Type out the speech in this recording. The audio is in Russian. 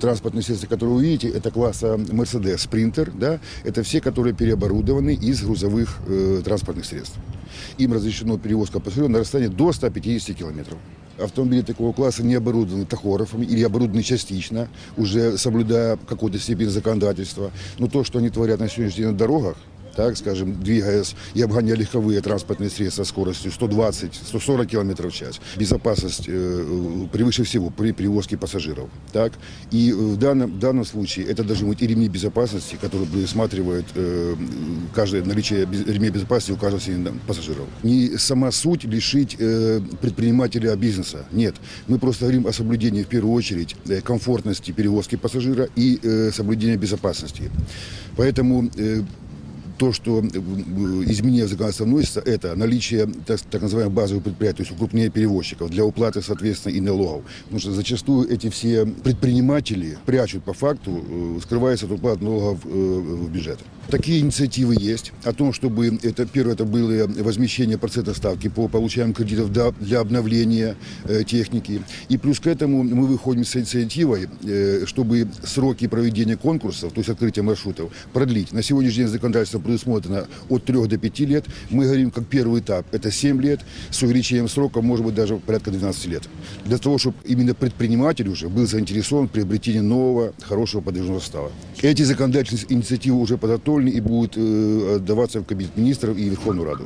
Транспортные средства, которые вы видите, это класса Mercedes Sprinter, да, это все, которые переоборудованы из грузовых э, транспортных средств. Им разрешено перевозка пассажиров на расстояние до 150 километров. Автомобили такого класса не оборудованы тахографами или оборудованы частично, уже соблюдая какую-то степень законодательства. Но то, что они творят на сегодняшний день на дорогах, так скажем, двигаясь и обгоняя легковые транспортные средства скоростью 120-140 км в час. Безопасность э, превыше всего при перевозке пассажиров. Так? И в данном, в данном случае это должны быть и ремни безопасности, которые предусматривают э, каждое наличие ремней безопасности у каждого пассажиров. Не сама суть лишить э, предпринимателя бизнеса. Нет. Мы просто говорим о соблюдении в первую очередь э, комфортности перевозки пассажира и э, соблюдения безопасности. Поэтому э, то, что э, изменения в законодательство вносится, это наличие так, так называемых базовых предприятий, то есть укрупнение перевозчиков для уплаты, соответственно, и налогов. Потому что зачастую эти все предприниматели прячут по факту, э, скрываются от уплаты налогов э, в бюджет. Такие инициативы есть. О том, чтобы это первое, это было возмещение процентной ставки по получаемым кредитов для, обновления техники. И плюс к этому мы выходим с инициативой, чтобы сроки проведения конкурсов, то есть открытия маршрутов, продлить. На сегодняшний день законодательство предусмотрено от 3 до 5 лет. Мы говорим, как первый этап, это 7 лет, с увеличением срока, может быть, даже порядка 12 лет. Для того, чтобы именно предприниматель уже был заинтересован в приобретении нового, хорошего подвижного состава. Эти законодательные инициативы уже подготовлены и будут э, отдаваться в Кабинет министров и Верховную Раду.